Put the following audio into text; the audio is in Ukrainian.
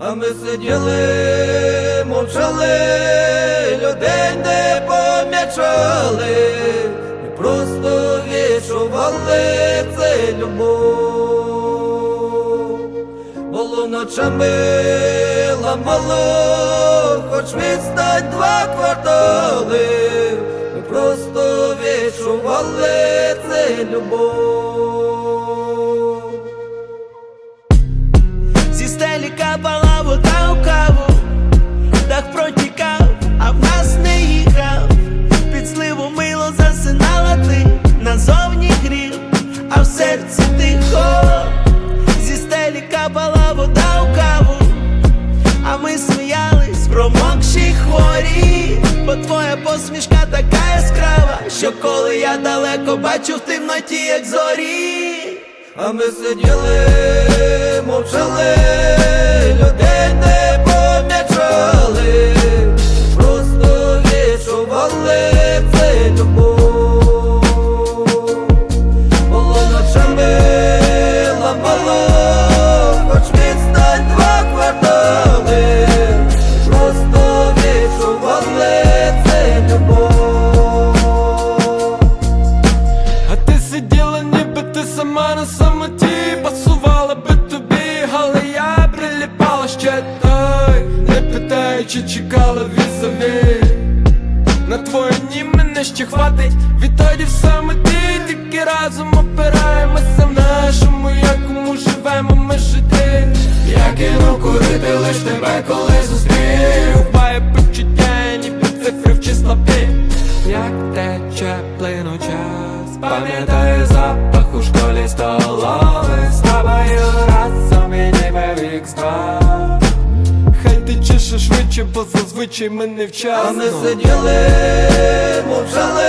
А ми сиділи, мовчали, людей не помічали, ми просто відчували це любов. Було ночами ламало, хоч відстань два квартали, ми просто відчували це любов. Стелі капала капала вода у каву, а ми сміялись, промокші хворі, бо твоя посмішка така яскрава, що коли я далеко бачу в темноті, як зорі. А ми сиділи, мовчали, людей не помічали, просто відчували це любов. Було ночами ламало, ще той Не питаючи, чекала візові На твоє ні мене ще хватить Відтоді в самоті тільки разом опираємося в нашому якому живемо ми жити. Я кинув курити лиш тебе, коли зустрів. Буває почуття, ніби цифри в числопі. Як тече плину час Пам'ятаю запах у школі столовий тече швидше, бо зазвичай ми не А вчасно ми сиділи, мовчали,